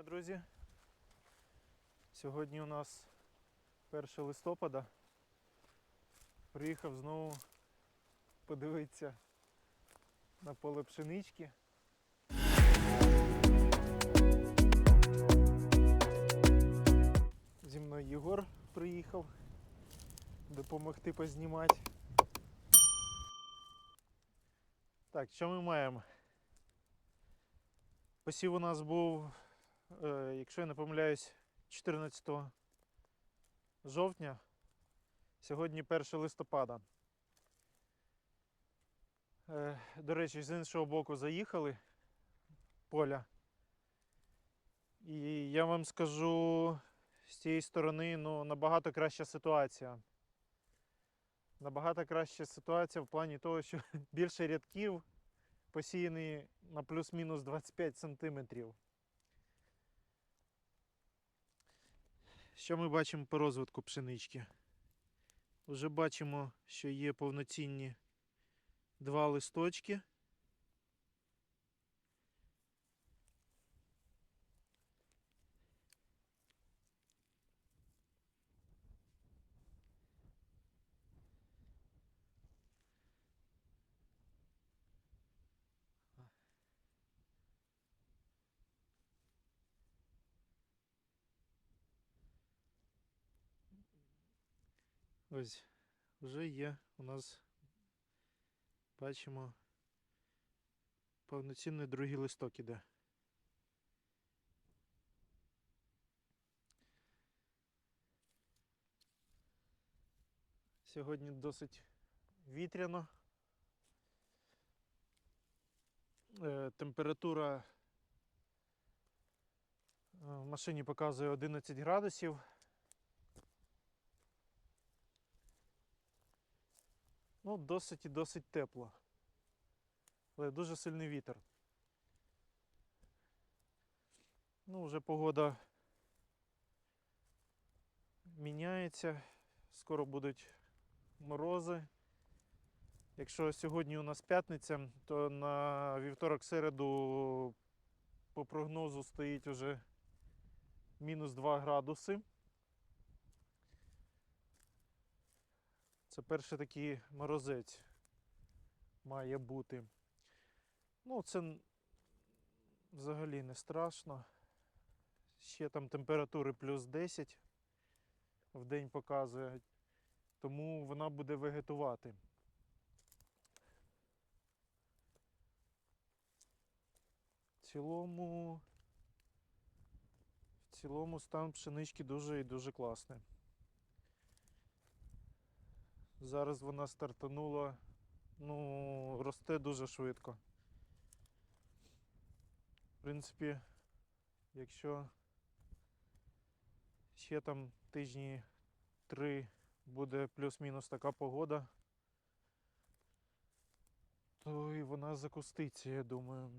дня, друзі. Сьогодні у нас 1 листопада. Приїхав знову подивитися на поле пшенички. Зі мною Єгор приїхав допомогти познімати. Так, що ми маємо? Посів у нас був, якщо я не помиляюсь, 14 жовтня. Сьогодні 1 листопада. Е, До речі, з іншого боку заїхали поля. І я вам скажу, з цієї сторони ну, набагато краща ситуація. Набагато краща ситуація в плані того, що більше рядків посіяний на плюс-мінус 25 сантиметрів. Що ми бачимо по розвитку пшенички? Уже бачимо, що є повноцінні два листочки. Ось вже є у нас, бачимо, повноцінний другий листок іде. Сьогодні досить вітряно. Е, Температура е, в машині показує 11 градусів. Ну, досить і досить тепло. Але дуже сильний вітер. Ну, вже погода міняється. Скоро будуть морози. Якщо сьогодні у нас п'ятниця, то на вівторок середу по прогнозу стоїть уже мінус 2 градуси. Це перший такий морозець має бути. Ну, це взагалі не страшно. Ще там температури плюс 10 в день показує, тому вона буде вегетувати. В цілому, в цілому стан пшенички дуже і дуже класний. Зараз вона стартанула, ну, росте дуже швидко. В принципі, якщо ще там тижні три буде плюс-мінус така погода, то і вона закуститься, я думаю.